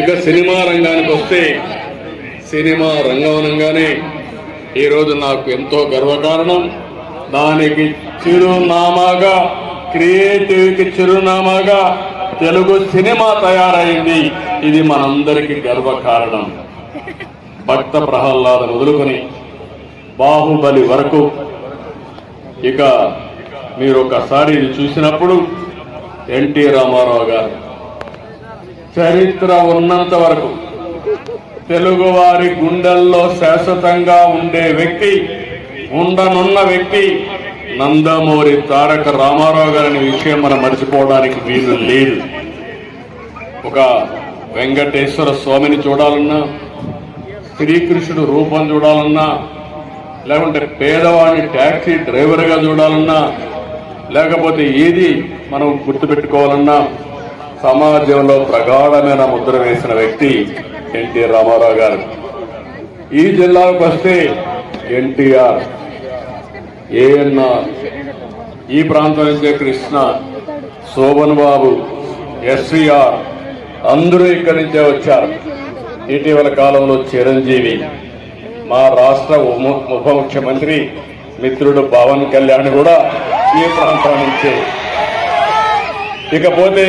ఇక సినిమా రంగానికి వస్తే సినిమా రంగం అనగానే ఈరోజు నాకు ఎంతో గర్వకారణం. దానికి చిరునామాగా క్రియేటివ్కి చిరునామాగా తెలుగు సినిమా తయారైంది. ఇది మనందరికీ గర్వకారణం. భక్త ప్రహ్లాద వదులుకొని బాహుబలి వరకు. ఇక మీరు ఒకసారి ఇది చూసినప్పుడు ఎన్టీ రామారావు గారు చరిత్ర ఉన్నంత వరకు తెలుగువారి గుండెల్లో శాశ్వతంగా ఉండే వ్యక్తి ఉండనున్న వ్యక్తి నందమూరి తారక రామారావు గారి విషయం మనం మర్చిపోవడానికి వీలు లేదు. ఒక వెంకటేశ్వర స్వామిని చూడాలన్నా శ్రీకృష్ణుడు రూపం చూడాలన్నా లేకుంటే పేదవాడిని ట్యాక్సీ డ్రైవర్గా చూడాలన్నా లేకపోతే ఏది మనం గుర్తుపెట్టుకోవాలన్నా సమాజంలో ప్రగాఢమైన ముద్ర వేసిన వ్యక్తి ఎన్టీ రామారావు గారు. ఈ జిల్లాకు వస్తే ఎన్టీఆర్ ఏఎన్ఆర్ ఈ ప్రాంతం నుంచే కృష్ణ శోభన్ బాబు ఎస్వీఆర్ అందరూ ఇక్కడి నుంచే వచ్చారు. ఇటీవల కాలంలో చిరంజీవి మా రాష్ట్ర ఉప ఉప ముఖ్యమంత్రి మిత్రుడు పవన్ కళ్యాణ్ కూడా ఈ ప్రాంతం నుంచే ఇకపోతే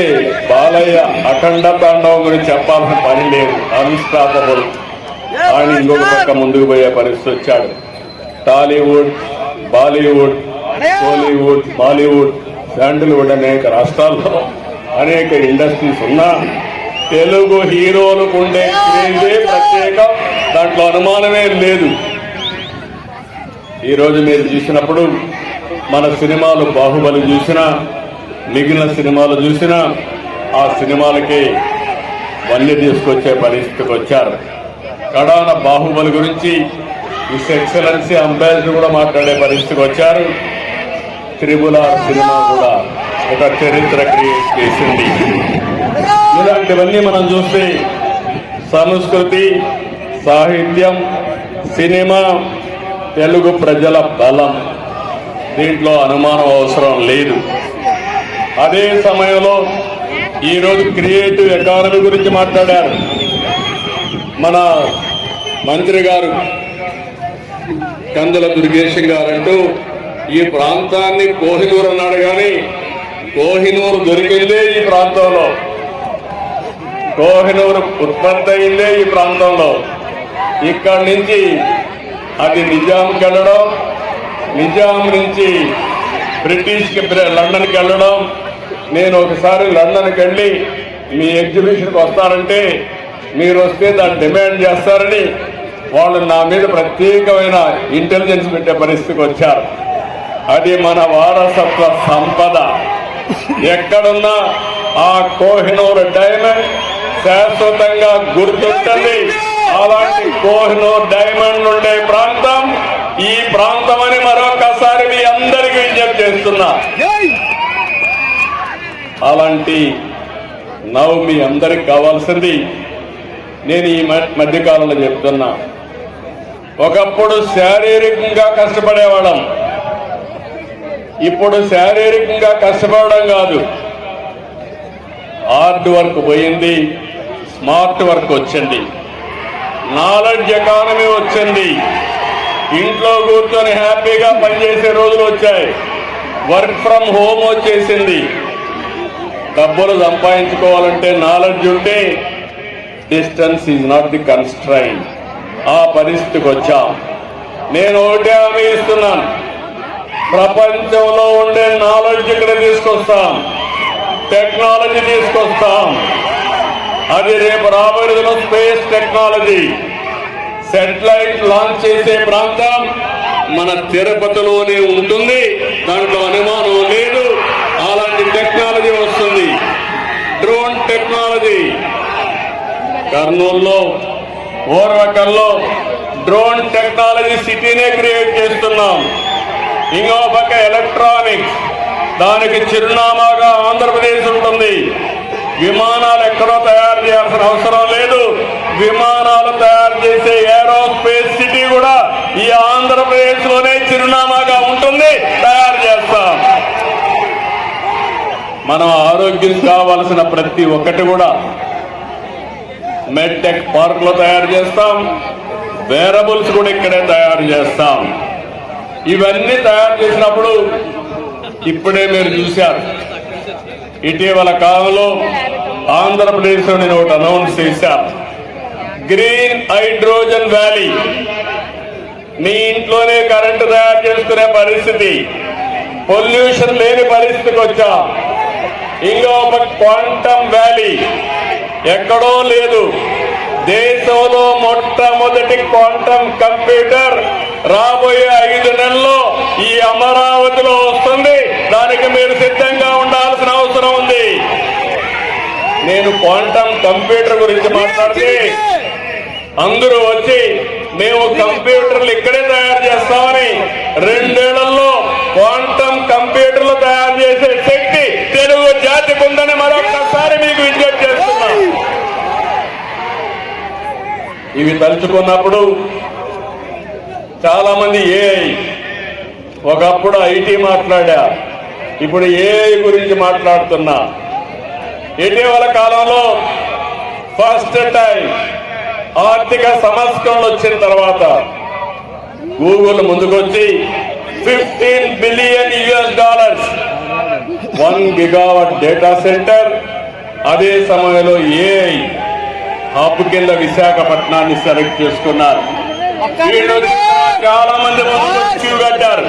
బాలయ్య అఖండ తాండవం గురించి చెప్పాల్సిన పని లేదు. అన్స్టాపబుల్ ఆయన ఇంకొక పక్క ముందుకు పోయే పరిస్థితి వచ్చాడు. Tollywood Bollywood Kollywood Bollywood Sandalwood అనేక రాష్ట్రాల్లో అనేక ఇండస్ట్రీస్ ఉన్నా తెలుగు హీరోలకు ఉండే క్రేజే ప్రత్యేక. దాంట్లో అనుమానమే లేదు. ఈరోజు మీరు చూసినప్పుడు మన సినిమాలు బాహుబలి చూసినా మిగిలిన సినిమాలు చూసినా ఆ సినిమాలకి వన్నీ తీసుకొచ్చే పరిస్థితికి వచ్చారు. కడాన బాహుబలి గురించి మిస్ ఎక్సలెన్సీ అంబాసిడర్ కూడా మాట్లాడే పరిస్థితికి వచ్చారు. త్రిబుల సినిమా కూడా ఒక చరిత్ర క్రియేట్ చేసింది. ఇలాంటివన్నీ మనం చూస్తే సంస్కృతి సాహిత్యం సినిమా తెలుగు ప్రజల బలం. దీంట్లో అనుమానం అవసరం లేదు. అదే సమయంలో ఈరోజు క్రియేటివ్ ఎకానమీ గురించి మాట్లాడారు. మన మంత్రి గారు కందుల దుర్గేశం గారు అంటూ ఈ ప్రాంతాన్ని కోహినూరు అన్నాడు కానీ కోహినూరు దొరికిందే ఈ ప్రాంతంలో. కోహినూరు ఉత్పత్తి అయిందే ఈ ప్రాంతంలో. ఇక్కడి నుంచి అది నిజాంకి వెళ్ళడం నిజాం నుంచి బ్రిటిష్కి లండన్కి వెళ్ళడం నేను ఒకసారి లండన్కి వెళ్ళి మీ ఎగ్జిబిషన్కి వస్తారంటే మీరు వస్తే దాన్ని డిమాండ్ చేస్తారని వాళ్ళు నా మీద ప్రత్యేకమైన ఇంటెలిజెన్స్ పెట్టే పరిస్థితికి వచ్చారు. అది మన వారసత్వ సంపద. ఎక్కడున్నా ఆ కోహినూర్ డైమండ్ శాశ్వతంగా గుర్తుంటుంది. అలాంటి కోహినూర్ డైమండ్ ఉండే ప్రాంతం ఈ ప్రాంతం అని మరొకసారి మీ అందరికీ విజ్ఞప్తి చేస్తున్నా. అలాంటి నవ్వు మీ అందరికి కావాల్సింది నేను ఈ మధ్యకాలంలో చెప్తున్నా. ఒకప్పుడు శారీరకంగా కష్టపడేవాళ్ళం. ఇప్పుడు శారీరకంగా కష్టపడడం కాదు. హార్డ్ వర్క్ పోయింది స్మార్ట్ వర్క్ వచ్చింది. నాలెడ్జ్ ఎకానమీ వచ్చింది. ఇంట్లో కూర్చొని హ్యాపీగా పనిచేసే రోజులు వచ్చాయి. వర్క్ ఫ్రమ్ హోమ్ వచ్చేసింది. డబ్బులు సంపాదించుకోవాలంటే నాలెడ్జ్ ఉంటే distance is not the constrain ఆ పరిస్థితికి వచ్చాం. నేను ఒకటే హామీ ఇస్తున్నాను. ప్రపంచంలో ఉండే నాలెడ్జ్ ఇక్కడ తీసుకొస్తాం. టెక్నాలజీ తీసుకొస్తాం. అది రేపు రాబోయే స్పేస్ టెక్నాలజీ సెటిలైట్ లాంచ్ చేసే ప్రాంతం మన తిరుపతిలోనే ఉంటుంది దాంట్లో అనుమానం లేదు అలాంటి టెక్నాలజీ వస్తుంది డ్రోన్ టెక్నాలజీ కర్నూలులో ఓర్వకల్లో డ్రోన్ టెక్నాలజీ సిటీనే క్రియేట్ చేస్తున్నాం. ఇంకో పక్క ఎలక్ట్రానిక్స్ దానికి చిరునామాగా ఆంధ్రప్రదేశ్ ఉంటుంది. విమానాలు ఎక్కడో తయారు చేయాల్సిన అవసరం లేదు. విమానాలు తయారు చేసే ఏరోస్పేస్ సిటీ కూడా ఈ ఆంధ్రప్రదేశ్లోనే చిరునామాగా ఉంటుంది. తయారు చేస్తాం. మనం ఆరోగ్యం కావలసిన ప్రతి ఒక్కటి కూడా మెడ్టెక్ పార్కులు తయారు చేస్తాం. వేరబుల్స్ కూడా ఇక్కడే తయారు చేస్తాం. ఇవన్నీ తయారు చేసినప్పుడు ఇప్పుడే మీరు చూశారు. ఇటీవల కాలంలో ఆంధ్రప్రదేశ్లో నేను ఒకటి అనౌన్స్ చేశాను. Green hydrogen valley. మీ ఇంట్లోనే కరెంటు తయారు చేసుకునే పరిస్థితి. పొల్యూషన్ లేని పరిస్థితికి వచ్చా. ఇంకా ఒక క్వాంటమ్ వ్యాలీ ఎక్కడో లేదు. దేశంలో మొట్టమొదటి క్వాంటమ్ కంప్యూటర్ రాబోయే ఐదు నెలల్లో ఈ అమరావతిలో వస్తుంది. దానికి మీరు సిద్ధంగా ఉండాల్సిన అవసరం ఉంది. నేను క్వాంటమ్ కంప్యూటర్ గురించి మాట్లాడితే అందరూ వచ్చి మేము కంప్యూటర్లు ఇక్కడే తయారు చేస్తామని రెండేళ్ళలో క్వాంటమ్ కంప్యూటర్లు తయారు చేసే శక్తి తెలుగు జాతికి ఉందని మరొకసారి మీకు విజ్ఞప్తి చేస్తున్నా ఇవి తలుచుకున్నప్పుడు చాలామంది ఏఐ ఒకప్పుడు ఐటీ మాట్లాడా ఇప్పుడు ఏఐ గురించి మాట్లాడుతున్నా. ఇటీవల కాలంలో ఫస్ట్ టైం ఆర్థిక సంస్కరణలు వచ్చిన తర్వాత గూగుల్ ముందుకొచ్చి fifteen billion US dollars. One gigawatt data centre అదే సమయంలో ఏఐ హబ్ కింద విశాఖపట్నాన్ని సెలెక్ట్ చేసుకున్నారు. చాలా మంది క్యూ కట్టారు.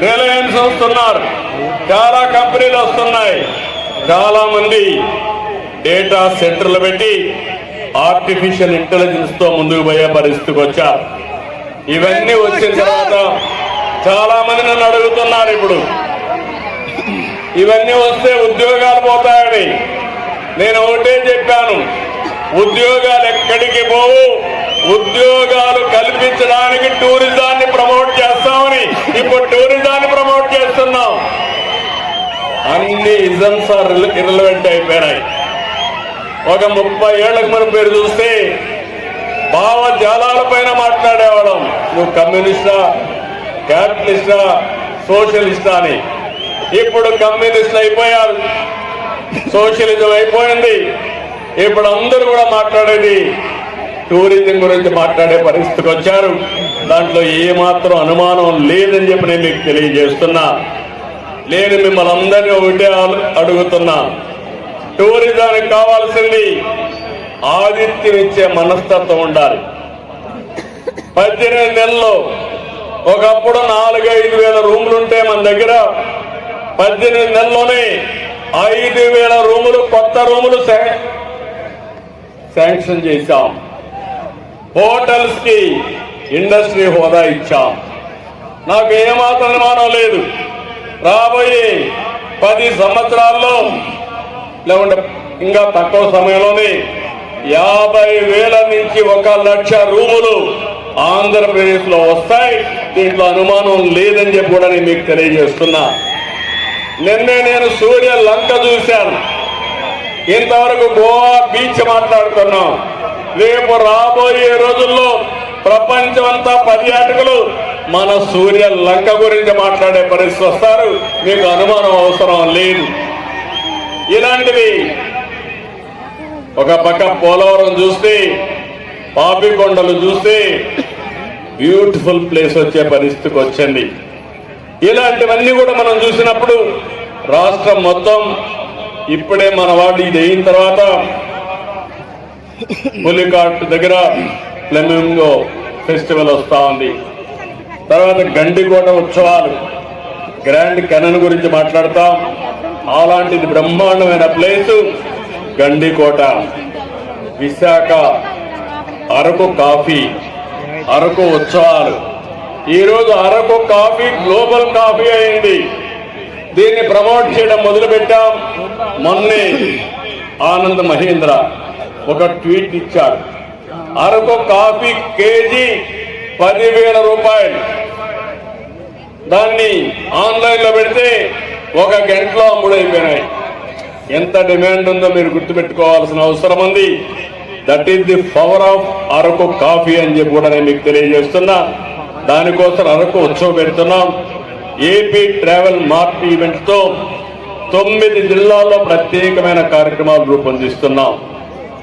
రిలయన్స్ వస్తున్నారు. చాలా కంపెనీలు వస్తున్నాయి. చాలా మంది డేటా సెంటర్లు పెట్టి ఆర్టిఫిషియల్ ఇంటెలిజెన్స్తో ముందుకు పోయే పరిస్థితికి వచ్చారు. ఇవన్నీ వచ్చిన తర్వాత చాలా మంది నన్ను అడుగుతున్నారు ఇప్పుడు. ఇవన్నీ వస్తే ఉద్యోగాలు పోతాయని. నేను ఒకటే చెప్పాను. ఉద్యోగాలు ఎక్కడికి పోవు? ఉద్యోగాలు కల్పించడానికి టూరిజాన్ని ప్రమోట్ చేస్తామని ఇప్పుడు టూరిజాన్ని ప్రమోట్ చేస్తున్నాం. అన్ని ఇజమ్స్ ఆర్ ఇర్రలవెంట్ అయిపోయినాయి. ఒక ముప్పై ఏళ్ళకు మనం పేరు చూస్తే భావజాలాల పైన మాట్లాడేవాళ్ళం. నువ్వు కమ్యూనిస్టా క్యాపిటలిస్టా సోషలిస్టా అని. ఇప్పుడు కమ్యూనిస్ట్ అయిపోయారు. సోషలిజం అయిపోయింది. ఇప్పుడు అందరూ కూడా మాట్లాడేది టూరిజం గురించి మాట్లాడే పరిస్థితికి వచ్చారు. దాంట్లో ఏమాత్రం అనుమానం లేదని చెప్పి నేను మీకు తెలియజేస్తున్నా. నేను మిమ్మల్ని అందరినీ ఒకటే అడుగుతున్నా. టూరిజానికి కావాల్సింది ఆదిత్యం ఇచ్చే మనస్తత్వం ఉండాలి. పద్దెనిమిది నెలల్లో ఒకప్పుడు నాలుగైదు వేల రూములు ఉంటే మన దగ్గర పద్దెనిమిది నెలల్లోనే ఐదు వేల రూములు కొత్త రూములు శాంక్షన్ చేశాం. హోటల్స్కి ఇండస్ట్రీ హోదా ఇచ్చాం. నాకు ఏమాత్రం అనుమానం లేదు. రాబోయే పది సంవత్సరాల్లో లేకుంటే ఇంకా తక్కువ సమయంలోనే యాభై వేల నుంచి ఒక లక్ష రూములు ఆంధ్రప్రదేశ్లో వస్తాయి. దీంట్లో అనుమానం లేదని చెప్పి కూడా నేను మీకు తెలియజేస్తున్నా. నిన్నే నేను సూర్య లంక చూశాను. ఇంతవరకు గోవా బీచ్ మాట్లాడుతున్నాం. రేపు రాబోయే రోజుల్లో ప్రపంచం అంతా పర్యాటకులు మన సూర్య లంక గురించి మాట్లాడే పరిస్థితి వస్తారు. మీకు అనుమానం అవసరం లేదు. ఇలాంటివి ఒక పక్క పోలవరం చూస్తే పాపికొండలు చూస్తే బ్యూటిఫుల్ ప్లేస్ వచ్చే పరిస్థితికి వచ్చింది ఇలాంటివన్నీ కూడా మనం చూసినప్పుడు రాష్ట్రం మొత్తం ఇప్పుడే మన వాళ్ళు ఇది అయిన తర్వాత పులికాట్ దగ్గర ఫ్లెమింగో ఫెస్టివల్ వస్తూ ఉంది. తర్వాత గండికోట ఉత్సవాలు. గ్రాండ్ కెనన్ గురించి మాట్లాడతాం. అలాంటిది బ్రహ్మాండమైన ప్లేసు గండికోట. విశాఖ అరకు కాఫీ అరకు ఉత్సవాలు. ఈరోజు అరకు కాఫీ గ్లోబల్ కాఫీ అయింది. దీన్ని ప్రమోట్ చేయడం మొదలు పెట్టాం మొన్నే ఆనంద్ మహేంద్ర ఒక ట్వీట్ ఇచ్చాడు అరకు కాఫీ కేజీ పదివేల రూపాయలు. దాన్ని ఆన్లైన్లో పెడితే ఒక గంటలో అమ్ముడైపోయినాయి. ఎంత డిమాండ్ ఉందో మీరు గుర్తుపెట్టుకోవాల్సిన అవసరం ఉంది. That is the power of Araku coffee అని చెప్పి కూడా నేను మీకు తెలియజేస్తున్నా. దానికోసం అరకు ఉత్సవం పెడుతున్నాం. ఏపీ ట్రావెల్ మార్ట్ ఈవెంట్స్తో తొమ్మిది జిల్లాల్లో ప్రత్యేకమైన కార్యక్రమాలు రూపొందిస్తున్నాం.